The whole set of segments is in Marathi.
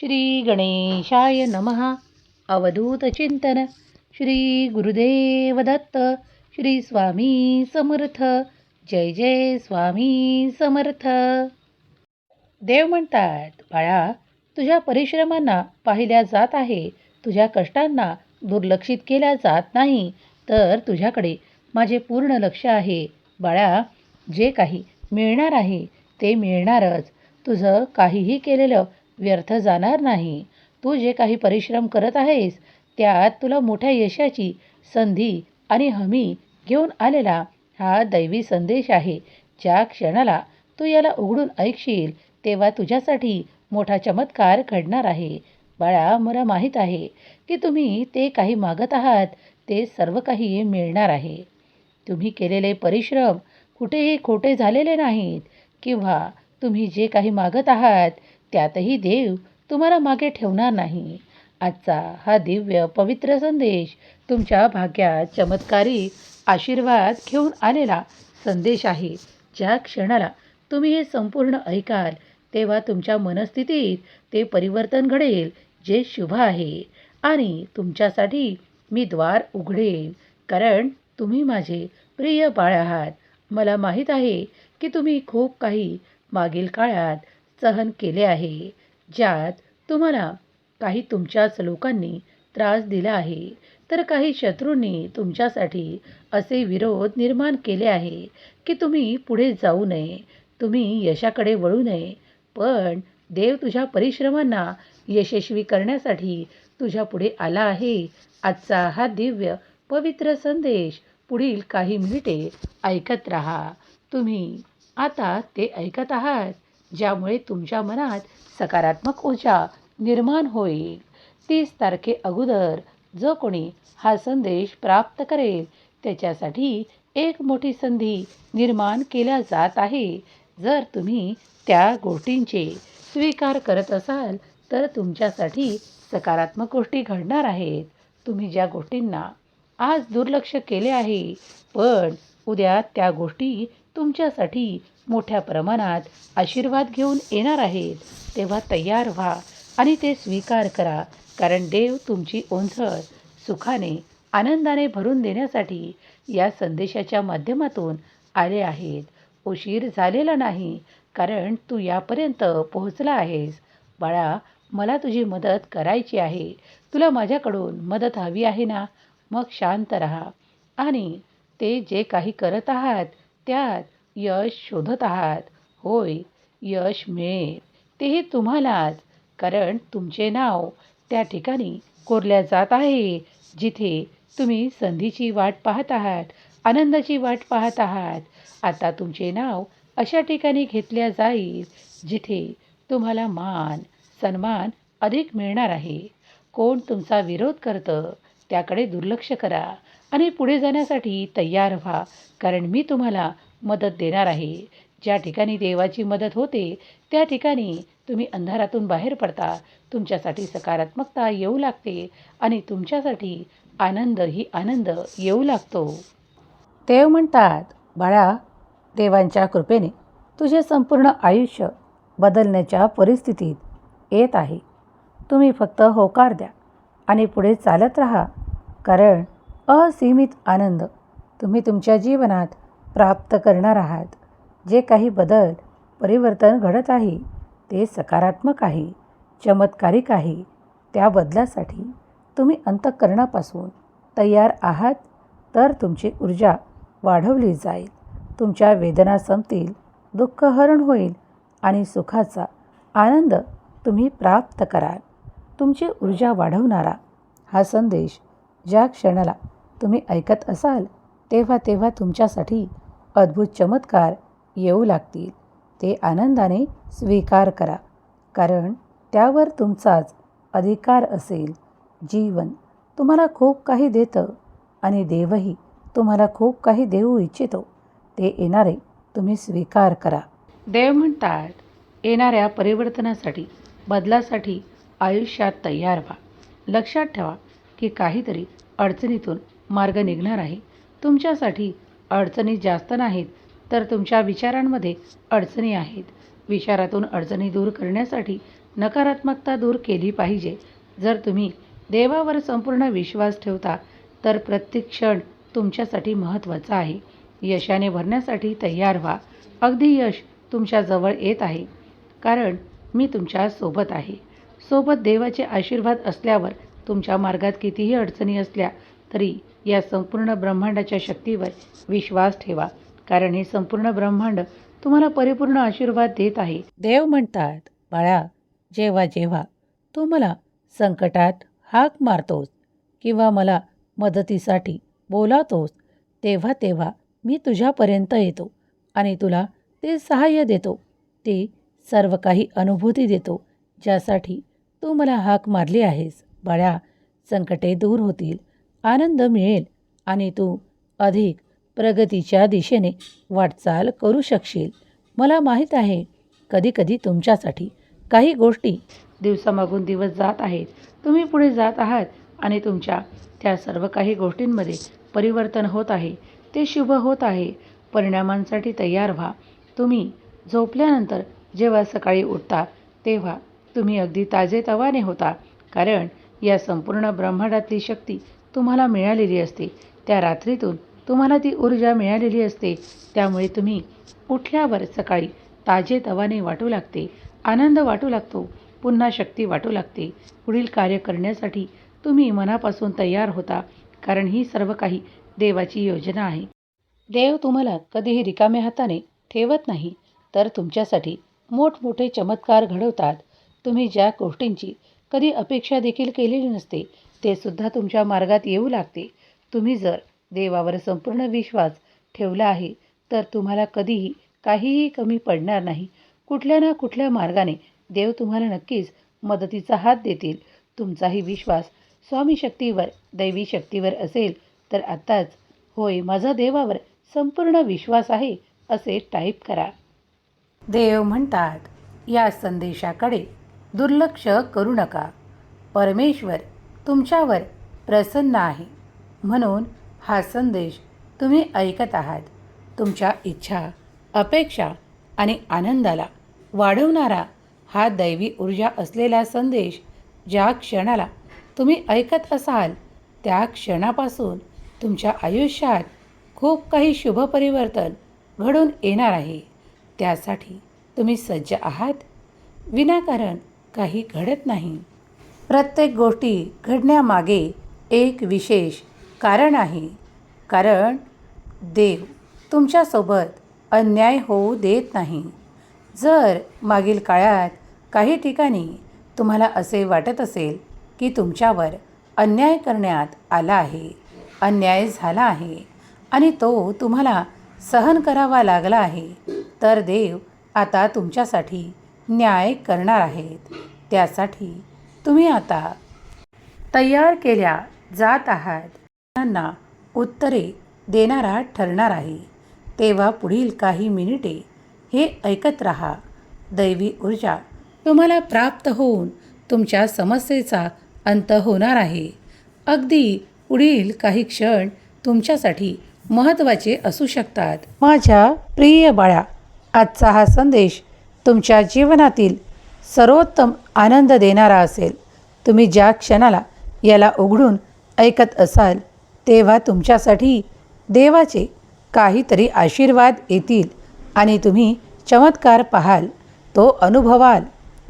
श्री गणेशाय नमः. अवधूत चिंतन. श्री गुरुदेव दत्त. श्री स्वामी समर्थ. जय जय स्वामी समर्थ. देव म्हणतात बाळा तुझ्या परिश्रमांना पाहिल्या जात आहे. तुझ्या कष्टांना दुर्लक्षित केल्या जात नाही. तर तुझ्याकडे माझे पूर्ण लक्ष आहे. बाळा जे काही मिळणार आहे ते मिळणारच. तुझं काहीही केलेलं व्यर्थ जाणार नाही. तू जे काही परिश्रम करत आहेस त्यात तुला मोठ्या यशाची संधी आणि हमी घेऊन आलेला हा दैवी संदेश आहे. ज्या क्षणाला तू याला उघडून ऐकशील तेव्हा तुझ्यासाठी मोठा चमत्कार घडणार आहे. बाळा मला माहीत आहे की तुम्ही ते काही मागत आहात ते सर्व काही मिळणार आहे. तुम्ही केलेले परिश्रम कुठेही खोटे झालेले नाहीत किंवा तुम्ही जे काही मागत आहात त्यातही देव तुम्हाला मागे ठेवणार नाही. आजचा हा दिव्य पवित्र संदेश तुमच्या भाग्यात चमत्कारी आशीर्वाद घेऊन आलेला संदेश आहे. ज्या क्षणाला तुम्ही हे संपूर्ण ऐकाल तेव्हा तुमच्या मनस्थितीत ते परिवर्तन घडेल जे शुभ आहे. आणि तुमच्यासाठी मी द्वार उघडेन कारण तुम्ही माझे प्रिय बाळ आहात. मला माहीत आहे की तुम्ही खूप काही मागील काळात सहन केले आहे ज्यात तुम्हाला काही तुमच्याच लोकांनी त्रास दिला आहे तर काही शत्रूंनी तुमच्यासाठी असे विरोध निर्माण केले आहे की तुम्ही पुढे जाऊ नये तुम्ही यशाकडे वळू नये पण देव तुझ्या परिश्रमांना यशस्वी करण्यासाठी तुझ्या पुढे आला आहे आजचा हा दिव्य पवित्र संदेश पुढील काही मिनिटे ऐकत राहा. तुम्ही आता ते ऐकत आहात. ज्यामुळे तुमच्या मनात सकारात्मक ऊर्जा निर्माण होईल. तीस तारखे अगोदर जो कोणी हा संदेश प्राप्त करेल त्याच्यासाठी एक मोठी संधी निर्माण केल्या जात आहे. जर तुम्ही त्या गोष्टींचे स्वीकार करत असाल तर तुमच्यासाठी सकारात्मक गोष्टी घडणार आहेत. तुम्ही ज्या गोष्टींना आज दुर्लक्ष केले आहे पण उद्या त्या गोष्टी तुमच्यासाठी मोठ्या प्रमाणात आशीर्वाद घेऊन येणार आहेत. तेव्हा तयार व्हा आणि ते स्वीकार करा कारण देव तुमची ओंझळ सुखाने आनंदाने भरून देण्यासाठी या संदेशाच्या माध्यमातून आले आहेत. उशीर झालेला नाही कारण तू यापर्यंत पोहोचला आहेस. बाळा मला तुझी मदत करायची आहे. तुला माझ्याकडून मदत हवी आहे ना? मग शांत राहा. आणि ते जे काही करत आहात त्यात यश शोधत आहात. होय यश मिळेल. तेही तुम्हालाच कारण तुमचे नाव त्या ठिकाणी कोरल्या जात आहे जिथे तुम्ही संधीची वाट पाहत आहात आनंदाची वाट पाहत आहात. आता तुमचे नाव अशा ठिकाणी घेतल्या जाईल जिथे तुम्हाला मान सन्मान अधिक मिळणार आहे. कोण तुमचा विरोध करतं त्याकडे दुर्लक्ष करा. आणि पुढे जाण्यासाठी तयार व्हा कारण मी तुम्हाला मदत देणार आहे. ज्या ठिकाणी देवाची मदत होते त्या ठिकाणी तुम्ही अंधारातून बाहेर पडता. तुमच्यासाठी सकारात्मकता येऊ लागते आणि तुमच्यासाठी आनंद ही आनंद येऊ लागतो. देव म्हणतात बाळा देवांच्या कृपेने तुझे संपूर्ण आयुष्य बदलण्याच्या परिस्थितीत येत आहे. तुम्ही फक्त होकार द्या आणि पुढे चालत राहा कारण असीमित आनंद तुम्ही तुमच्या जीवनात प्राप्त करणार आहात. जे काही बदल परिवर्तन घडत आहे ते सकारात्मक आहे चमत्कारिक आहे. त्या बदलासाठी तुम्ही अंतःकरणापासून तयार आहात तर तुमची ऊर्जा वाढवली जाईल. तुमच्या वेदना संपतील दुःख हरण होईल आणि सुखाचा आनंद तुम्ही प्राप्त कराल. तुमची ऊर्जा वाढवणारा हा संदेश ज्या क्षणाला तुम्ही ऐकत असाल तेव्हा तेव्हा तुमच्यासाठी अद्भुत चमत्कार येऊ लागतील. ते आनंदाने स्वीकार करा कारण त्यावर तुमचाच अधिकार असेल. जीवन तुम्हाला खूप काही देतं आणि देवही तुम्हाला खूप काही देऊ इच्छितो. ते येणारे तुम्ही स्वीकार करा. देव म्हणतात येणाऱ्या परिवर्तनासाठी बदलासाठी आयुष्यात तयार व्हा. लक्षात ठेवा की काहीतरी अडचणीतून मार्ग निघणार आहे. तुमच्यासाठी अडचणी जास्त नाहीत तर तुमच्या विचारांमध्ये अडचणी आहेत. विचारातून अडचणी दूर करण्यासाठी नकारात्मकता दूर केली पाहिजे. जर तुम्ही देवावर संपूर्ण विश्वास ठेवता तर प्रत्येक क्षण तुमच्यासाठी महत्त्वाचा आहे. यशाने भरण्यासाठी तयार व्हा. अगदी यश तुमच्याजवळ येत आहे. कारण मी तुमच्यासोबत आहे. सोबत देवाचे आशीर्वाद असल्यावर तुमच्या मार्गात कितीही अडचणी असल्या तरी या संपूर्ण ब्रह्मांडाच्या शक्तीवर विश्वास ठेवा. कारण हे संपूर्ण ब्रह्मांड तुम्हाला परिपूर्ण आशीर्वाद देत आहे. देव म्हणतात बाळा जेव्हा जेव्हा तू मला संकटात हाक मारतोस किंवा मला मदतीसाठी बोलावतोस तेव्हा तेव्हा मी तुझ्यापर्यंत येतो आणि तुला ते सहाय्य देतो. ते सर्व काही अनुभूती देतो ज्यासाठी तू मला हाक मारली आहेस. बाळ्या संकटे दूर होतील. आनंद मिळेल आणि तू अधिक प्रगतीच्या दिशेने वाटचाल करू शकशील. मला माहीत आहे कधीकधी तुमच्यासाठी काही गोष्टी दिवसामागून दिवस जात आहेत. तुम्ही पुढे जात आहात आणि तुमच्या त्या सर्व काही गोष्टींमध्ये परिवर्तन होत आहे. ते शुभ होत आहे. परिणामांसाठी तयार व्हा. तुम्ही झोपल्यानंतर जेव्हा सकाळी उठता तेव्हा तुम्ही अगदी ताजेतवाने होता कारण या संपूर्ण ब्रह्मांडातली शक्ती तुम्हाला मिळालेली असते. त्या रात्रीतून तुम्हाला ती ऊर्जा मिळालेली असते. त्यामुळे तुम्ही उठल्यावर सकाळी ताजे तवाने वाटू लागते आनंद वाटू लागतो पुन्हा शक्ती वाटू लागते. पुढील कार्य करण्यासाठी तुम्ही मनापासून तयार होता कारण ही सर्व काही देवाची योजना आहे. देव तुम्हाला कधीही रिकाम्या हाताने ठेवत नाही तर तुमच्यासाठी मोठमोठे चमत्कार घडवतात. तुम्ही ज्या गोष्टींची कधी अपेक्षा देखील केलेली नसते ते सुद्धा तुमच्या मार्गात येऊ लागते तुम्ही जर देवावर संपूर्ण विश्वास ठेवला आहे तर तुम्हाला कधीही काहीही कमी पडणार नाही. कुठल्या ना कुठल्या मार्गाने देव तुम्हाला नक्कीच मदतीचा हात देतील. तुमचाही विश्वास स्वामी शक्तीवर दैवी शक्तीवर असेल तर आत्ताच होय माझा देवावर संपूर्ण विश्वास आहे असे टाईप करा. देव म्हणतात या संदेशाकडे दुर्लक्ष करू नका. परमेश्वर तुमच्यावर प्रसन्न आहे. म्हणून हा संदेश तुम्ही ऐकत आहात. तुमच्या इच्छा अपेक्षा आणि आनंदाला वाढवणारा हा दैवी ऊर्जा असलेला संदेश ज्या क्षणाला तुम्ही ऐकत असाल त्या क्षणापासून तुमच्या आयुष्यात खूप काही शुभ परिवर्तन घडून येणार आहे. त्यासाठी तुम्ही सज्ज आहात. विनाकारण काही घडत नाही. प्रत्येक गोष्टी घडण्यामागे एक विशेष कारण आहे. कारण देव तुमच्यासोबत अन्याय होऊ देत नाही. जर मागील काळात काही ठिकाणी तुम्हाला असे वाटत असेल की तुमच्यावर अन्याय करण्यात आला आहे अन्याय झाला आहे आणि तो तुम्हाला सहन करावा लागला आहे तर देव आता तुमच्यासाठी न्याय करणार आहेत. त्यासाठी तुम्ही आता तयार केल्या जात आहात. त्यांना उत्तरे देणारा ठरणार आहे. तेव्हा पुढील काही मिनिटे हे ऐकत राहा. दैवी ऊर्जा तुम्हाला प्राप्त होऊन तुमच्या समस्येचा अंत होणार आहे. अगदी पुढील काही क्षण तुमच्यासाठी महत्त्वाचे असू शकतात. माझ्या प्रिय बाळा आजचा हा संदेश तुमच्या जीवनातील सर्वोत्तम आनंद देणारा असेल. तुम्ही ज्या क्षणाला याला उघडून ऐकत असाल तेव्हा तुमच्यासाठी देवाचे काहीतरी आशीर्वाद येतील आणि तुम्ही चमत्कार पाहाल तो अनुभवाल.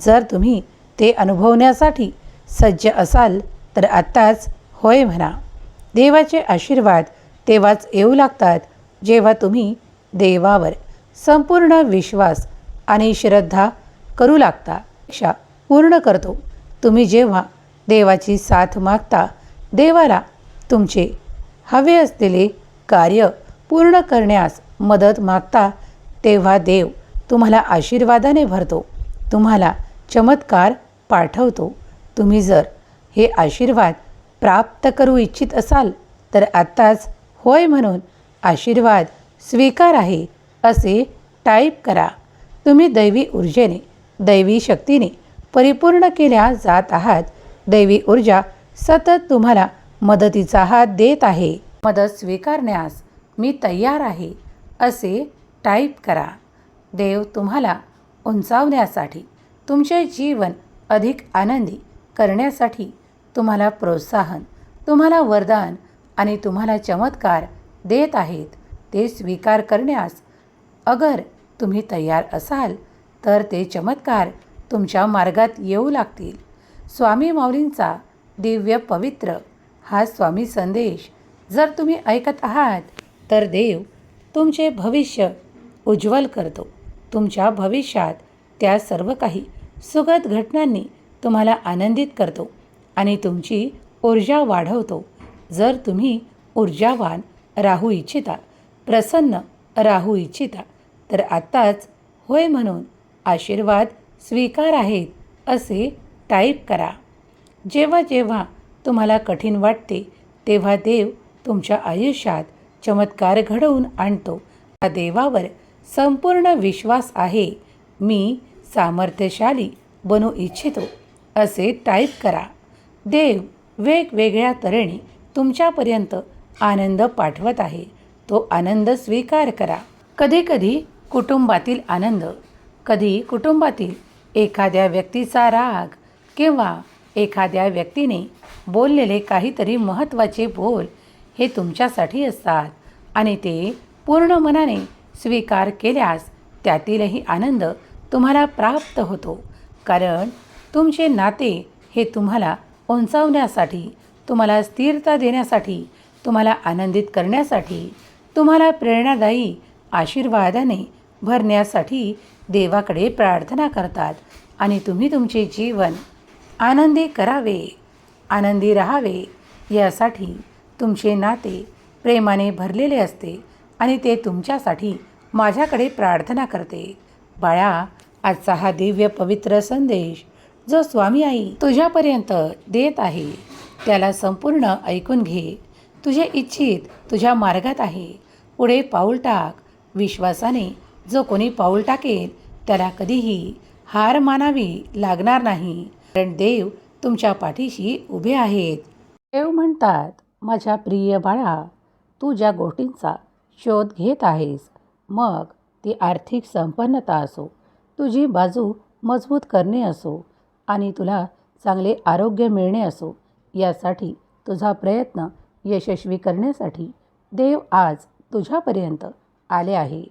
जर तुम्ही ते अनुभवण्यासाठी सज्ज असाल तर आत्ताच होय म्हणा. देवाचे आशीर्वाद तेव्हाच येऊ लागतात जेव्हा तुम्ही देवावर संपूर्ण विश्वास आणि श्रद्धा करू लागता. इच्छा पूर्ण करतो. तुम्ही जेव्हा देवाची साथ मागता देवाला तुमचे हवे असलेले कार्य पूर्ण करण्यास मदत मागता तेव्हा देव तुम्हाला आशीर्वादाने भरतो. तुम्हाला चमत्कार पाठवतो. तुम्ही जर हे आशीर्वाद प्राप्त करू इच्छित असाल तर आत्ताच होय म्हणून आशीर्वाद स्वीकार आहे असे टाईप करा. तुम्ही दैवी ऊर्जेने दैवी शक्तीने परिपूर्ण केल्या जात आहात. दैवी ऊर्जा सतत तुम्हाला मदतीचा हात देत आहे. मदत स्वीकारण्यास मी तयार आहे असे टाईप करा. देव तुम्हाला उंचावण्यासाठी तुमचे जीवन अधिक आनंदी करण्यासाठी तुम्हाला प्रोत्साहन तुम्हाला वरदान आणि तुम्हाला चमत्कार देत आहेत. ते स्वीकार करण्यास अगर तुम्ही तयार असाल तर ते चमत्कार तुमच्या मार्गात येऊ लागतील. स्वामी माऊलींचा दिव्य पवित्र हा स्वामी संदेश जर तुम्ही ऐकत आहात तर देव तुमचे भविष्य उज्ज्वल करतो. तुमच्या भविष्यात त्या सर्व काही सुगत घटनांनी तुम्हाला आनंदित करतो आणि तुमची ऊर्जा वाढवतो. जर तुम्ही ऊर्जावान राहू इच्छिता प्रसन्न राहू इच्छिता तर आत्ताच होय म्हणून आशीर्वाद स्वीकार आहेत असे टाईप करा. जेव्हा जेव्हा तुम्हाला कठीण वाटते तेव्हा देव तुमच्या आयुष्यात चमत्कार घडवून आणतो. त्या देवावर संपूर्ण विश्वास आहे. मी सामर्थ्यशाली बनू इच्छितो असे टाईप करा. देव वेगवेगळ्या तऱ्हेने तुमच्यापर्यंत आनंद पाठवत आहे. तो आनंद स्वीकार करा. कधीकधी कुटुंबातील आनंद कधी कुटुंबातील एखाद्या व्यक्तीचा राग किंवा एखाद्या व्यक्तीने बोललेले काहीतरी महत्त्वाचे बोल हे तुमच्यासाठी असतात आणि ते पूर्ण मनाने स्वीकार केल्यास त्यातीलही आनंद तुम्हाला प्राप्त होतो. कारण तुमचे नाते हे तुम्हाला उंचावण्यासाठी तुम्हाला स्थिरता देण्यासाठी तुम्हाला आनंदित करण्यासाठी तुम्हाला प्रेरणादायी आशीर्वादाने भरण्यासाठी देवाकडे प्रार्थना करतात आणि तुम्ही तुमचे जीवन आनंदी करावे आनंदी राहावे. यासाठी तुमचे नाते प्रेमाने भरलेले असते आणि ते तुमच्यासाठी माझ्याकडे प्रार्थना करते. बाळा आजचा हा दिव्य पवित्र संदेश जो स्वामी आई तुझ्यापर्यंत देत आहे त्याला संपूर्ण ऐकून घे. तुझे इच्छित तुझ्या मार्गात आहे. पुढे पाऊल टाक. विश्वासाने जो कोणी पाऊल टाकेल त्याला कधीही हार मानावी लागणार नाही. कारण देव तुमच्या पाठीशी उभे आहेत. देव म्हणतात माझ्या प्रिय बाळा तू ज्या गोष्टींचा शोध घेत आहेस मग ती आर्थिक संपन्नता असो तुझी बाजू मजबूत करणे असो आणि तुला चांगले आरोग्य मिळणे असो यासाठी तुझा प्रयत्न यशस्वी करण्यासाठी देव आज तुझ्यापर्यंत आले आहे.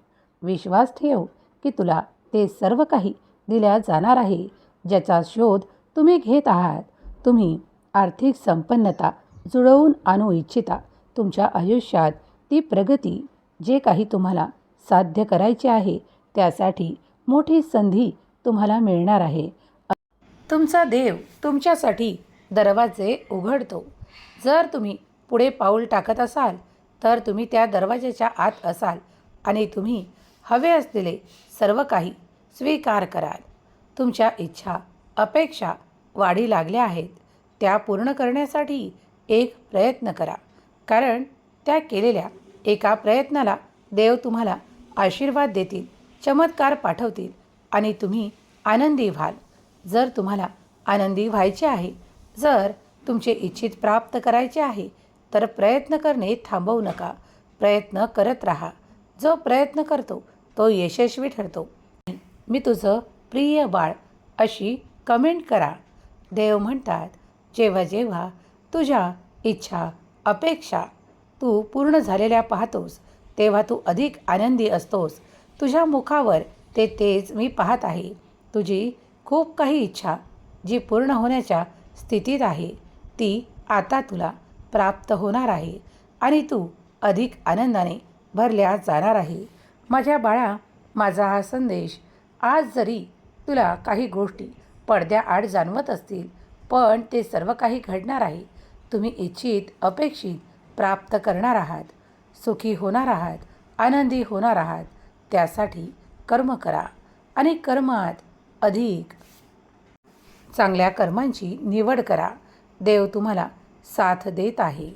विश्वास ठेव की तुला ते सर्व काही दिल्या जाणार आहे ज्याचा शोध तुम्ही घेत आहात. तुम्ही आर्थिक संपन्नता जुळवून आणू इच्छिता. तुमच्या आयुष्यात ती प्रगती जे काही तुम्हाला साध्य करायचे आहे त्यासाठी मोठी संधी तुम्हाला मिळणार आहे. तुमचा देव तुमच्यासाठी दरवाजे उघडतो. जर तुम्ही पुढे पाऊल टाकत असाल तर तुम्ही त्या दरवाजाच्या आत असाल आणि तुम्ही हवे असलेले सर्व काही स्वीकार कराल. तुमच्या इच्छा अपेक्षा वाढी लागल्या आहेत. त्या पूर्ण करण्यासाठी एक प्रयत्न करा. कारण त्या केलेल्या एका प्रयत्नाला देव तुम्हाला आशीर्वाद देतील चमत्कार पाठवतील आणि तुम्ही आनंदी व्हाल. जर तुम्हाला आनंदी व्हायचे आहे जर तुमचे इच्छित प्राप्त करायचे आहे तर प्रयत्न करणे थांबवू नका. प्रयत्न करत राहा. जो प्रयत्न करतो तो यशस्वी ठरतो. मी तुझं प्रिय बाळ अशी कमेंट करा. देव म्हणतात जेव्हा जेव्हा तुझ्या इच्छा अपेक्षा तू पूर्ण झालेल्या पाहतोस तेव्हा तू अधिक आनंदी असतोस. तुझ्या मुखावर ते तेज मी पाहत आहे. तुझी खूप काही इच्छा जी पूर्ण होण्याच्या स्थितीत आहे ती आता तुला प्राप्त होणार आहे आणि तू अधिक आनंदाने भरल्या जाणार आहे. माझ्या बाळा माझा हा संदेश आज जरी तुला काही गोष्टी पडद्याआड जाणवत असतील पण ते सर्व काही घडणार आहे. तुम्ही इच्छित अपेक्षित प्राप्त करणार आहात. सुखी होणार आहात आनंदी होणार आहात. त्यासाठी कर्म करा आणि कर्मात अधिक चांगल्या कर्मांची निवड करा. देव तुम्हाला साथ देत आहे.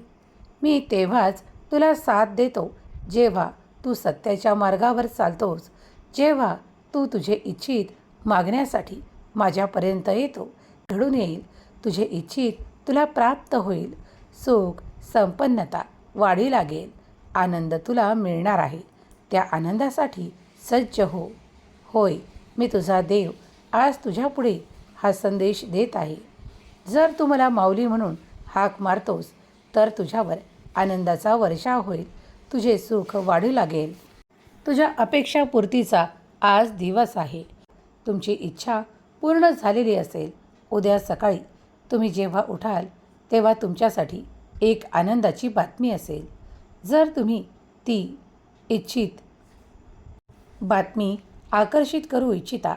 मी तेव्हाच तुला साथ देतो. जेव्हा तू सत्याच्या मार्गावर चालतोस जेव्हा तू तुझे इच्छित मागण्यासाठी माझ्यापर्यंत येतो घडून येईल. तुझे इच्छित तुला प्राप्त होईल. सुख संपन्नता वाढी लागेल. आनंद तुला मिळणार आहे. त्या आनंदासाठी सज्ज हो. होय मी तुझा देव. आज तुझ्यापुढे हा संदेश देत आहे. जर तू मला माऊली म्हणून हाक मारतोस तर तुझ्यावर आनंदाचा वर्षाव होईल. तुझे सुख वाढू लागेल. तुझ्या अपेक्षापूर्तीचा आज दिवस आहे. तुमची इच्छा पूर्ण झालेली असेल. उद्या सकाळी तुम्ही जेव्हा उठाल तेव्हा तुमच्यासाठी एक आनंदाची बातमी असेल. जर तुम्ही ती इच्छित बातमी आकर्षित करू इच्छिता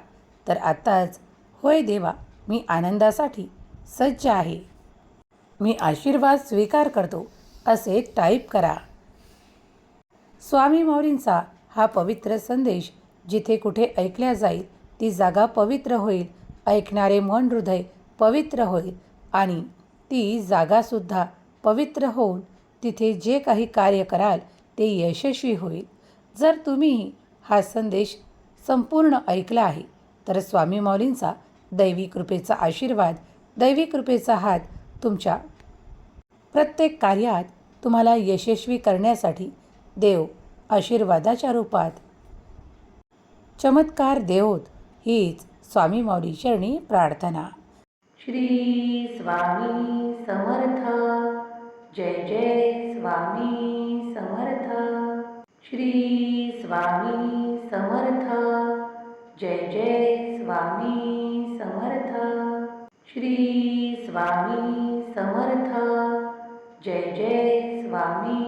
तर आत्ताच होय देवा मी आनंदासाठी सज्ज आहे. मी आशीर्वाद स्वीकार करतो असे टाईप करा. स्वामी माऊलींचा हा पवित्र संदेश जिथे कुठे ऐकल्या जाईल ती जागा पवित्र होईल ऐकणारे मन हृदय पवित्र होईल आणि ती जागासुद्धा पवित्र होऊन तिथे जे काही कार्य कराल ते यशस्वी होईल. जर तुम्ही हा संदेश संपूर्ण ऐकला आहे तर स्वामी माऊलींचा दैवी कृपेचा आशीर्वाद दैवी कृपेचा हात तुमच्या प्रत्येक कार्यात तुम्हाला यशस्वी करण्यासाठी देव आशीर्वादाच्या रूपात. चमत्कार देवोत हीच स्वामी माऊली चरणी प्रार्थना. श्री स्वामी समर्थ. जय जय स्वामी समर्थ. श्री स्वामी समर्थ. जय जय स्वामी समर्थ. श्री स्वामी समर्थ. जय जय स्वामी